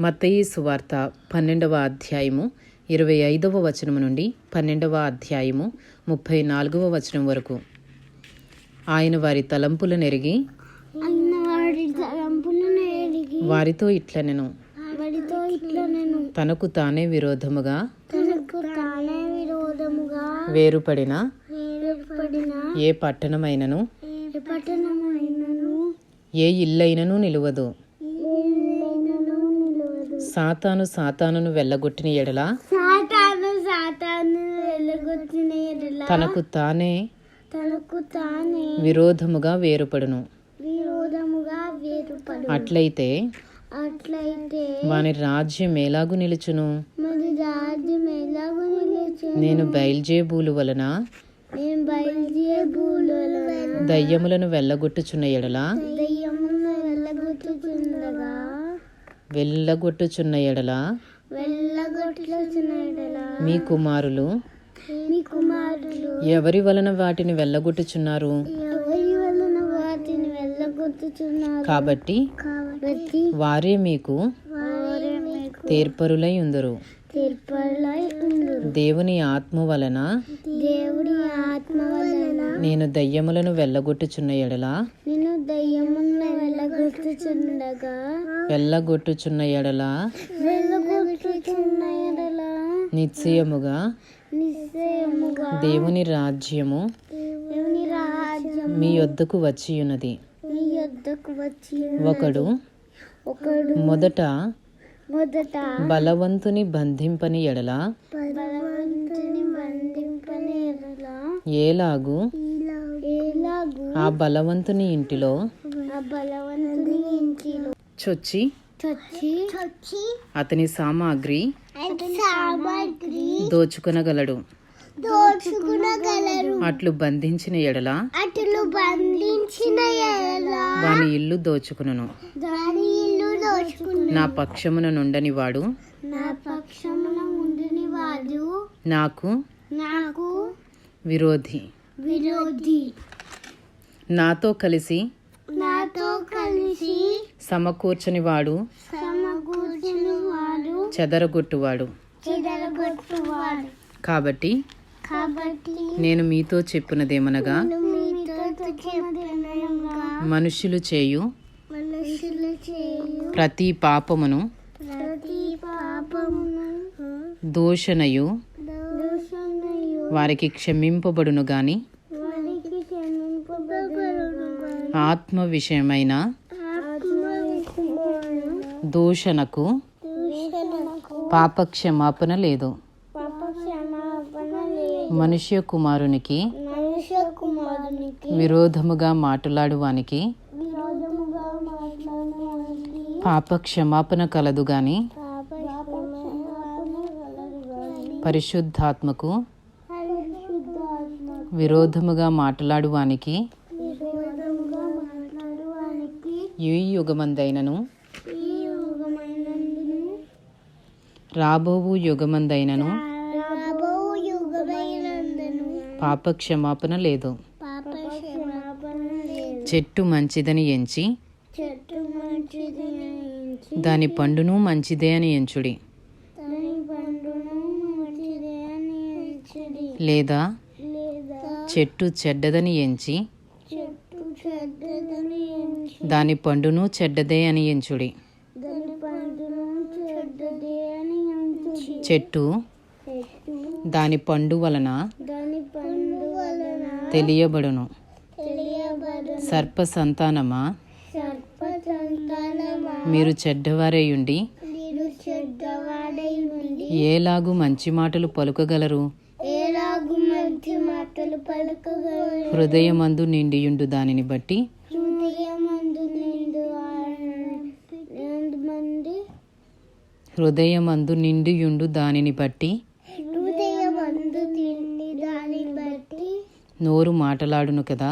మత్తయి సువార్త పన్నెండవ అధ్యాయము ఇరవై ఐదవ వచనము నుండి పన్నెండవ అధ్యాయము ముప్పై నాలుగవ వచనం వరకు. ఆయన వారి తలంపులు నెరిగి అన్నవాడి తలంపులను ఎరిగి వారితో ఇట్లనెను. తనకు తానే విరోధముగా వేరుపడిన ఏ పట్టణమైనను? ఏ ఇల్లైనను నిలవదు. సాతాను సాతానును వెళ్ళగొట్టిన ఎడల? సాతాను సాతాను తనకు తానే తనకు తానే విరోధముగా వేరుపడును. విరోధముగా వేరుపడు అట్లయితే అట్లయితే వాని రాజ్యం ఎలాగు నిలుచును? మరి రాజ్యం ఎలాగో నిలిచి నేను బయల్జేబూలు వలన నేను బయలుదేరులో దయ్యములను వెళ్ళగొట్టుచున్న ఎడల? దయ్యమును వెళ్ళగొట్టుచుండగా వెళ్ళగొట్టుచున్న ఎడల మీ కుమారులు మీ కుమారులు ఎవరి వలన వాటిని వెళ్ళగొట్టుచున్నారు? కాబట్టి వారే మీకు తీర్పరులై ఉందరు. దేవుని ఆత్మ వలన దేవుడి ఆత్మ వలన నేను దయ్యములను వెళ్ళగొట్టుచున్న ఎడల వెళ్ళగొట్టుచుండగా వెళ్ళగొట్టుచున్న ఎడల? వెళ్ళగొట్టుచున్న ఎడల. నిశ్చయముగా. నిశ్చయముగా. దేవుని రాజ్యము దేవుని రాజ్యం మీ యొద్దకు వచ్చియున్నది. మీ యొద్దకు వచ్చి ఒకడు ఒకడు మొదట మొదట బలవంతుని బంధింపని ఎడల? బలవంతుని బంధింపని ఎడల? ఏలాగు? ఆ బలవంతుని ఇంటిలో బలవంతుని ఇంటిలో చొచ్చి. చొచ్చి. చొచ్చి. అతని సామాగ్రి. సామాగ్రి. దోచుకొనగలడు. దోచుకునగలరు అట్లు బంధించిన ఎడల. అటులు బంధించిన ఎడల. వాని ఇల్లు దోచుకును దాని ఇల్లు దోచుకున్న నా పక్షమున నుండని వాడు. నా పక్షమున ఉండుని వాడు. నాకు నాకు విరోధి. విరోధి. నాతో కలిసి నాతో కలిసి సమకూర్చని వాడు సమకూర్చిన వాడు చెదరగొట్టువాడు. చెదరగొట్టువాడు. కాబట్టి కాబట్టి నేను మీతో చెప్పినదేమనగా మనుషులు చేయు ప్రతి పాపమును దోషణయు వారికి క్షమింపబడును గాని వారికి క్షమింపబడును ఆత్మ విషయమైన దూషణకు పాపక్షమాపణ లేదు. పాప క్షమాపణ లేదు మనుష్య కుమారునికి విరోధముగా మాట్లాడువానికి పాపక్షమాపణ పాప క్షమాపణ కలదు గాని పరిశుద్ధాత్మకు విరోధముగా మాట్లాడువానికి ఈ యుగమందైనను. రాబోవు యుగమందైనను. రాబో యుగమైనందును. పాప క్షమాపణ లేదు. చెట్టు మంచిదని ఎంచి దాని పండును మంచిదే అని ఎంచుడి. లేదా చెట్టు చెడ్డదని ఎంచి దాని పండును చెడ్డదే అని ఎంచుడి. చెట్టు. దాని పండు వలన తెలియబడును. తెలియబడు సర్ప సంతానమా? మీరు చెడ్డవారేయుండి. ఏలాగు మంచి మాటలు పలుకగలరు? హృదయమందు నిండియుండు దానిని బట్టి హృదయమందు నిండు మంది హృదయమందు నిండియుండు దానిని బట్టి నోరు మాటలాడును కదా.